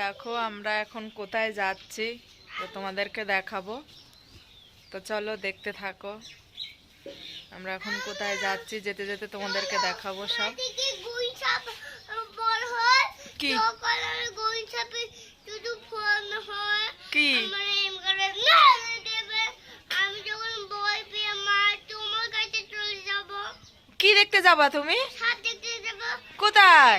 দেখো আমরা এখন কোথায় যাচ্ছি তো তোমাদেরকে দেখাবো। তো চলো দেখতে থাকো। আমরা এখন কোথায় যাচ্ছি যেতে যেতে তোমাদেরকে দেখাবো সব। হয়। কি? কি? কি দেখতে যাবা তুমি? কোথায়?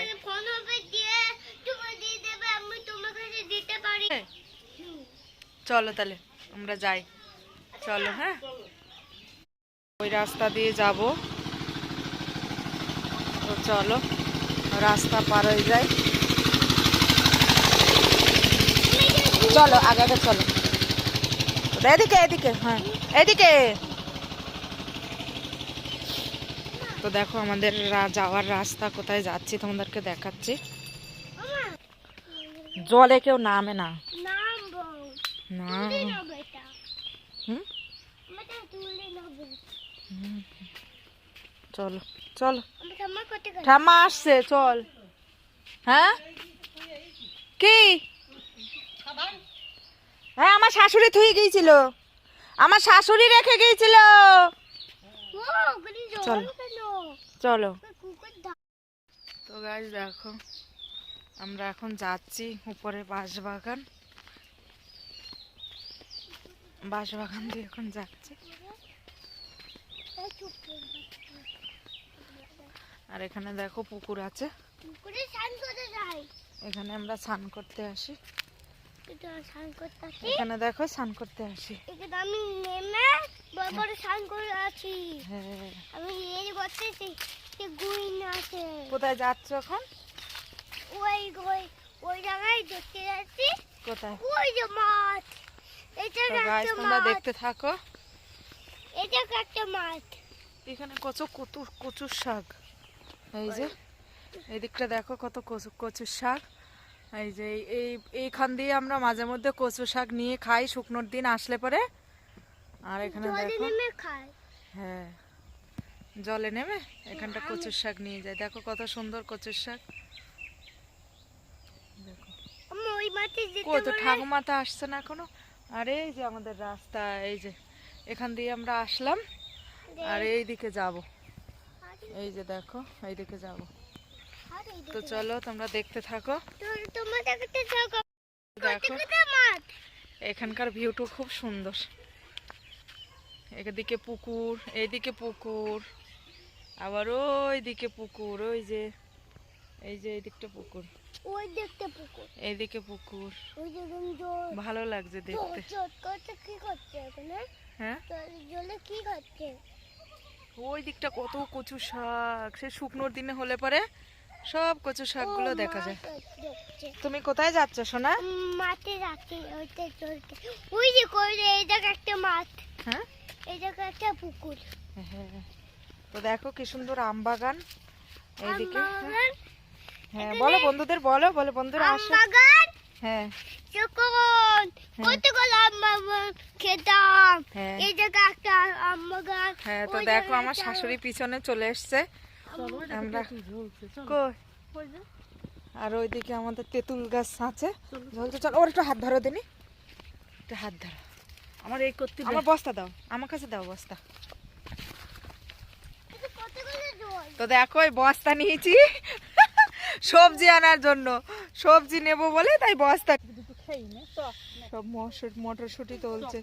চলো তাহলে, আমরা যাই। চলো হ্যাঁ? ওই রাস্তা দিয়ে যাব। তো চলো, রাস্তা পার হয়ে যাই। চলো, আগে আগে চলো। এদিকে এদিকে হ্যাঁ এদিকে। তো দেখো, আমাদের যাওয়ার রাস্তা কোথায় যাচ্ছি তোমাদেরকে দেখাচ্ছি। জলে কেউ নামে না। না চলো চলো। ঠাম্মা আসছে, চল। হ্যাঁ? কি? হ্যাঁ আমার শাশুড়ি থুই গিয়েছিল। আমার শাশুড়ি রেখে গিয়েছিল। চল। চলো। তো গাছ দেখো, আমরা এখন যাচ্ছি উপরে বাঁশবাগান দিয়ে এখন যাচ্ছি। আর এখানে দেখো পুকুর আছে। এখানে আমরা স্নান করতে আসি। আসি। এখানে দেখো স্নান করতে আসি। আমি নেমে বড় বড় স্নান করে আছি। হ্যাঁ। আমি এই করতেছি সে গুইন আছে। কোথায় যাচ্ছ এখন? ওই ওই ওই জায়গায় দেখতে যাচ্ছি। কোথায়? ওই যে মাছ তোমরা দেখতে থাকো। এটা একটা মাছ এখানে কত কচু কচুর শাক। এই যে এই দেখো কত কচু কচুর শাক। এই যে এই- এই এইখান দিয়ে আমরা মাঝে মধ্যে কচু শাক নিয়ে খাই শুকনোর দিন আসলে পরে। আর এখানে দেখো হ্যাঁ জলে নেমে এখানটা কচুর শাক নিয়ে যায়। দেখো কত সুন্দর কচুর শাক। দেখো। আমি ওই মাঠে যেতে কই তো বলে- ঠাকুমা তো আসছে না এখনও? আরে এই যে আমাদের রাস্তা এই যে এখান দিয়ে আমরা আসলাম আর এই দিকে যাব। এই যে দেখো এই দিকে যাব তো চলো তোমরা দেখতে থাকো। দেখো। এখানকার ভিউটা খুব সুন্দর। এদিকে পুকুর এইদিকে পুকুর আবার ওই দিকে পুকুর ওই যে এই যে এই দিকটা পুকুর। ওই দেখতে পুকুর। এইদিকে পুকুর। ওই ভালো লাগছে দেখতে। চট করতে কি করছে ওখানে হ্যাঁ? জলে কি করছে ওই দিকটা কত কচু শাক। সে শুকনোর দিনে হলে পরে সব কচু শাকগুলো দেখা যায়। তুমি কোথায় যাচ্ছ সোনা? মাঠে যাচ্ছে ওইটা চলতে ওই যে কই রে এই জায়গা একটা মাঠ। হ্যাঁ? এই জায়গা একটা পুকুর। হ্যাঁ তো দেখো কি সুন্দর আম বাগান। এইদিকে হ্যাঁ বলো বন্ধুদের বলো বলো বন্ধুরা আসো। হ্যাঁ। যখন কতগুলো আম খেতাম। হ্যাঁ। এই জায়গা একটা আম বাগান হ্যাঁ তো দেখো আমার শাশুড়ি পিছনে চলে এসছে। আমরা কই? আর ওইদিকে আমাদের তেঁতুল গাছ আছে। ঝলছে চল ওর একটু হাত ধরো দিনি। একটু হাত ধরো। আমার এই করতে আমার বস্তা দাও। আমার কাছে দাও বস্তা। কতগুলো তো দেখো এই বস্তা নিয়েছি। সবজি আনার জন্য। সবজি নেব বলে তাই বস্তা সব মটর মটরশুঁটি তুলছে।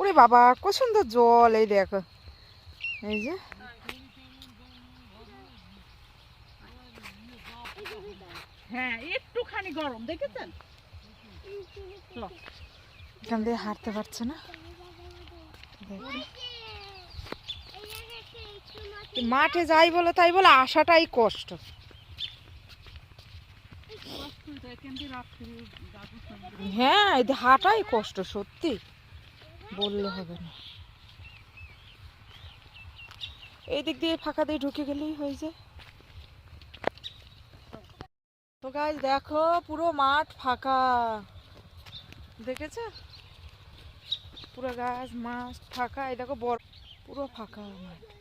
ওরে বাবা কত সুন্দর জল এই দেখো। এই যে। হ্যাঁ একটুখানি গরম দেখেছেন। এখান দিয়ে হাঁটতে পারছে না। দেখো। এই জায়গায় একটা একটু মাছ এই মাঠে যাই বলে, তাই বলে, আসাটাই কষ্ট। হ্যাঁ হাঁটাই কষ্ট, সত্যি। বললে হবে না। এই দিক দিয়ে ফাঁকা দিয়ে ঢুকে গেলেই হয়ে যায়। তো গাছ দেখো, পুরো মাঠ ফাঁকা। দেখেছ? পুরো গাছ মাছ ফাঁকা। এই দেখো, বড় পুরো ফাঁকা মাঠ।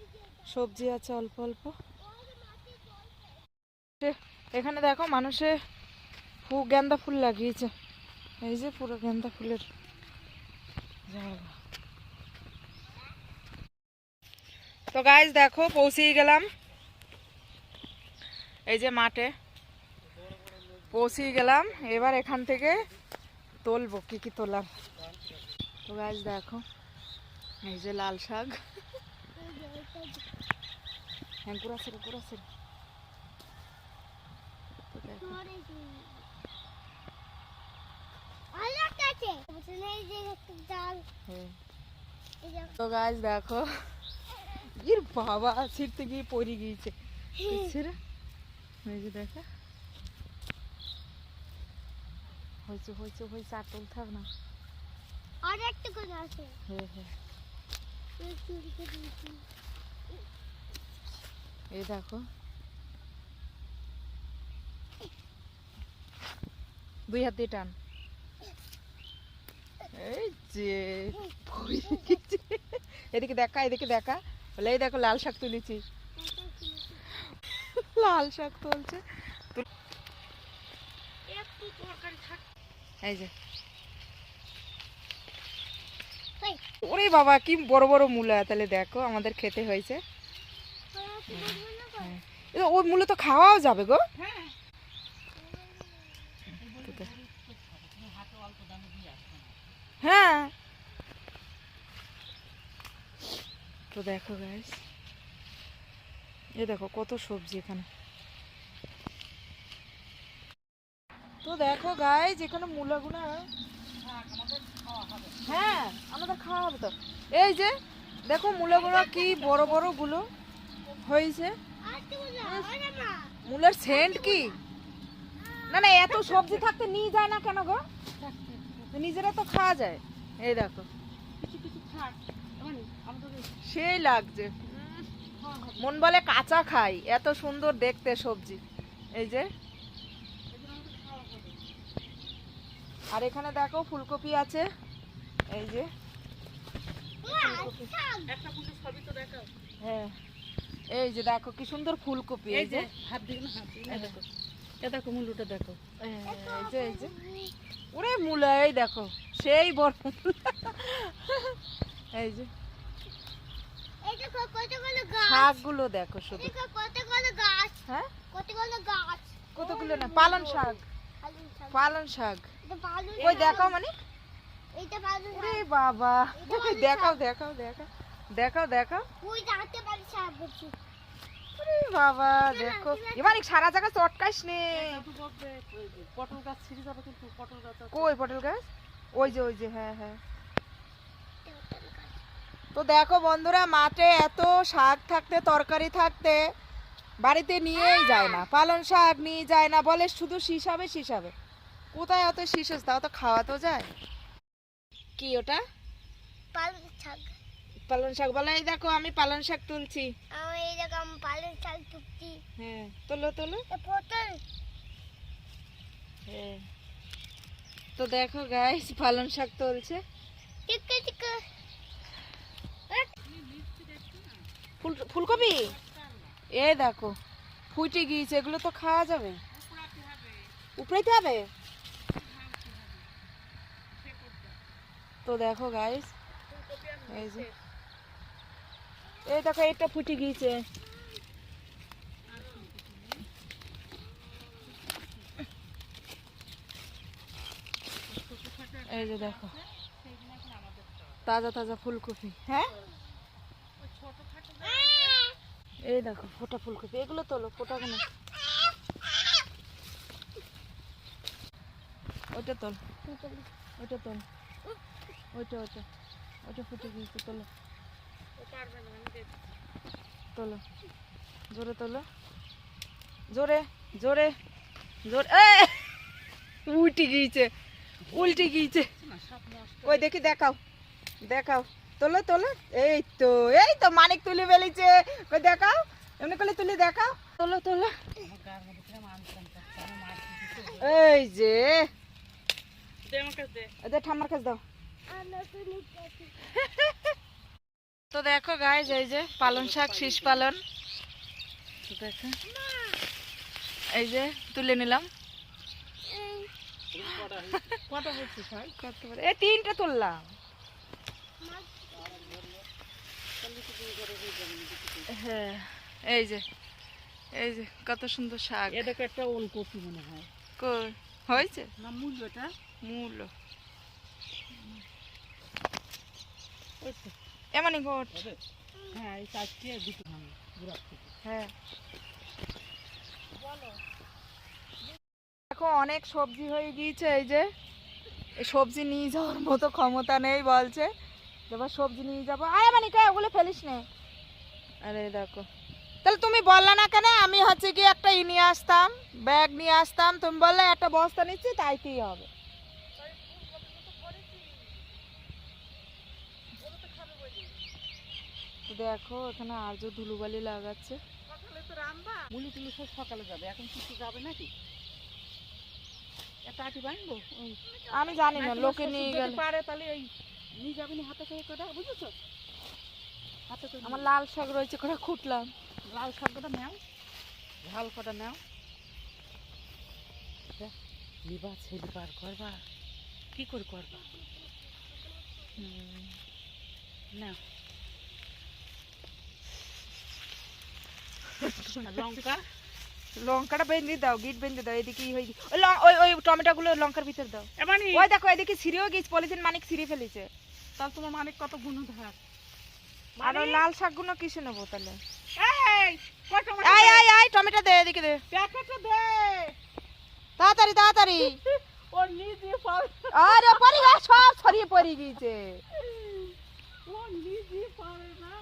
সবজি আছে অল্প অল্প। এখানে দেখো মানুষে ফু, গেন্দা ফুল লাগিয়েছে। এই যে পুরো গেন্দা ফুলের জায়গা। তো গাইজ দেখো পৌঁছেই গেলাম। এই যে মাঠে। পৌঁছেই গেলাম। এবার এখান থেকে তুলবো, কি কি তোলার। তো গাইজ দেখো, এই যে লাল শাক। হ্যাঁ গুড়া ছেড়ে গুড়া ছেড়ে তো গাছ দেখো ইর বাবা ছিটতে গিয়ে পড়ে গিয়েছে। যে দেখো। হয়েছে হয়েছে হয়েছে আর তুলতে হবে না। আর একটা করে আছে। হ্যাঁ হ্যাঁ। এই দেখো। দুই হাত দিয়ে টান। এই যে এদিকে দেখা এদিকে দেখা। বলে এই দেখো লাল শাক তুলেছি। লাল শাক তুলছে। এই যে এই, ওরে বাবা কি বড় বড় মূলা তাহলে দেখো আমাদের খেতে হয়েছে? এ, ওই মূলো তো খাওয়াও যাবে গো। হ্যাঁ। তো দেখ- হ্যাঁ গাইস এ দেখো কত সবজি এখানে। তো দেখো গাইস এখানে মূলাগুনা হ্যাঁ আমাদের খাওয়া হবে তো। এই যে দেখো মূলাগুলো কি বড় বড়গুলো হয়েছে। মূলের সেন্ট কি? না না এত সবজি থাকতে নিয়ে যায় না কেন গো? নিজেরা তো খাওয়া যায়। এই দেখো। সেই লাগছে। মন বলে কাঁচা খাই এত সুন্দর দেখতে সবজি। এই যে। আর এখানে দেখো ফুলকপি আছে। এই যে। হ্যাঁ। এই যে দেখো কি সুন্দর ফুলকপি এই যে হাত দিকে না হাত দেখো। এ দেখো মুলুটা দেখো। হ্যাঁ, এই যে এই যে। ওরে মূলা এই দেখো সেই বড় এই যে। এই দেখো শাকগুলো দেখো শুধু। কতগুলো হ্যাঁ? কতগুলো না? পালন শাক। পালং শাক। পালন শাক। ওই দেখো মানে বাবা। দেখাও দেখাও দেখাও দেখাও বাবা দেখো। এবার সারা জায়গা নে। যে পটল গাছ ছিঁড়ে যাবে কিন্তু পটল গাছ কই পটল গাছ? ওই যে ওই যে হ্যাঁ হ্যাঁ। তো দেখো বন্ধুরা মাঠে এত শাক থাকতে তরকারি থাকতে বাড়িতে নিয়েই যায় না। পালন শাক নিয়ে যায় না। বলে শুধু শিশাবে শিশাবে কোথায় অত শিশাস তাও তো খাওয়াতেও যায়। কি ওটা? পালং শাক। পালং শাক। বলে এই দেখো আমি পালং শাক তুলছি। আমি এইরকম পালং শাক টুকছি হ্যাঁ তোলো তোলো। এ পটল। হ্যাঁ। তো দেখো গাইস পালন শাক তুলছে। টিকে টিকে ফুল ফুলকপি? এ দেখো ফুটে গিয়েছে। এগুলো তো খাওয়া যাবে। উপড়াইতে হবে? তো দেখো গাইস এই যে। এই দেখো এটা ফুটে গিয়েছে। এই যে দেখো, তাজা তাজা ফুলকপি হ্যাঁ? এই দেখো, ফোটা ফুলকপি, এগুলো তোলো, ফোটা কেন? ওইটা তোল ওইটা তোল। ওইটা ওইটা। ওইটা ফুটে গিয়েছে তোলো। তোলো। জোরে তোলো। জোরে জোরে জোরে! উল্টে গিয়েছে উল্টে গিয়েছে। ওই দেখি দেখাও দেখাও। তোলো তোলো। এই তো এই তো মানিক তুলে ফেলেছে। ওই দেখাও এমনি করে তুলে দেখাও। তোলো তোলো। এই যে। ঠাম্মার কাছে দাও। তো দেখো গাইজ এই যে পালন শাক শীষ পালন। দেখো। এই যে তুলে নিলাম? এই তিনটে তুললাম। হ্যাঁ এই যে এই যে কত সুন্দর শাক। এটাকে একটা ওলকপি মনে হয়। কই? হয়েছে? না মূল্যটা মূল। এমনই ঘট। হ্যাঁ এই চারটে দুটো হ্যাঁ। দেখো অনেক সবজি হয়ে গিয়েছে এই যে। সবজি নিয়ে যাওয়ার মতো ক্ষমতা নেই বলছে। এবার সবজি নিয়ে যাব। আরে মানে কে ওগুলো ফেলিস নে। আরে দেখো। তাহলে তুমি বললে না কেন? আমি হচ্ছে কি একটা ই নিয়ে আসতাম ব্যাগ নিয়ে আসতাম। তুমি বললে একটা বস্তা নিচ্ছি তাইতেই হবে? দেখো এখানে আজও ধুলুবালি লাগাচ্ছে। মুলি টুলি সব সকালে যাবে। এখন কিছু যাবে নাকি? বানবো? আমি জানি না লোকে নিয়ে গেলে। পারে তাহলে ওই নিয়ে যাবেন হাতে করে করে বুঝেছ? হাতে করে আমার লাল শাক রয়েছে করে খুঁটলাম। লাল শাকটা নাও। ঝাল কটা নাও। নিবা ছেলে পার করবা। কি করে করবা? না লঙ্কা। লঙ্কাটা বেঁধে দাও গিট বেঁধে দাও এদিকে ই গি- ওই ওই ওই টমেটো গুলো লঙ্কার ভিতর দাও। ওই দেখো এদিকে ছিঁড়েও গিয়েছে পলিথিন মানিক ছিঁড়ে ফেলেছে। তাহলে তোমার মানিক কত গুণ ধার আর লাল শাকগুলো কিসে নেব তাহলে? এই কয় টমেটো দে? এদিকে দে। তাড়াতাড়ি তাড়াতাড়ি। ওর নিজে আরে সব ছড়িয়ে পড়ে গিয়েছে। ও নিজে পারে না।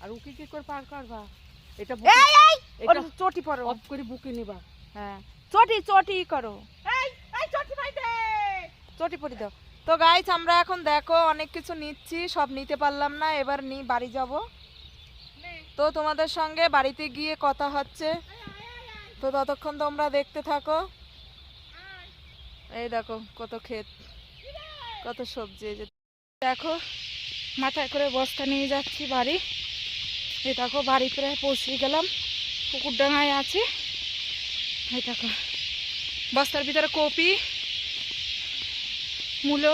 আর ওকে কি করে পার করবা? এটা এই এই! ওর চটি পড়ো অফ করে বুকে নিবা। হ্যাঁ। চটি চটি করো। এই এই চটি ভাই দে। চটি পরি দাও। তো গাইছ আমরা এখন দেখো অনেক কিছু নিচ্ছি সব নিতে পারলাম না এবার নি বাড়ি যাব। তো তোমাদের সঙ্গে বাড়িতে গিয়ে কথা হচ্ছে। তো ততক্ষণ তোমরা দেখতে থাকো। এই দেখো কত ক্ষেত কত সবজি দেখো মাথায় করে বস্তা নিয়ে যাচ্ছি বাড়ি। এই দেখো, বাড়ি প্রায় পৌঁছে গেলাম। পুকুর ডাঙায় আছে। এই দেখো, বস্তার ভিতরে কপি, মূলো,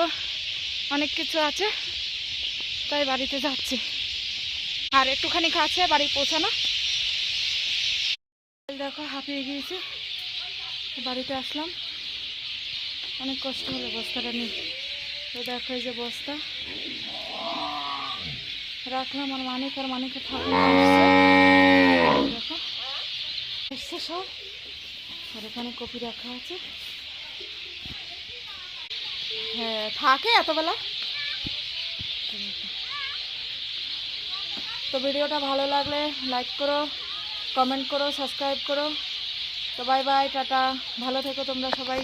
অনেক কিছু আছে। তাই বাড়িতে যাচ্ছি। আর একটুখানি কাছে বাড়ি পৌঁছানো। দেখো, হাঁপিয়ে গিয়েছি। বাড়িতে আসলাম। অনেক কষ্ট হলো বস্তাটা নিয়ে। দেখো, এই যে বস্তা। রাখলাম আর মানিক আর ঠাকুর দেখো এসছে সব। আর এখানে কপি রাখা আছে। হ্যাঁ থাকে এতবেলা। তো ভিডিওটা ভালো লাগলে লাইক করো কমেন্ট করো সাবস্ক্রাইব করো। তো বাই বাই টাটা। ভালো থেকো তোমরা সবাই।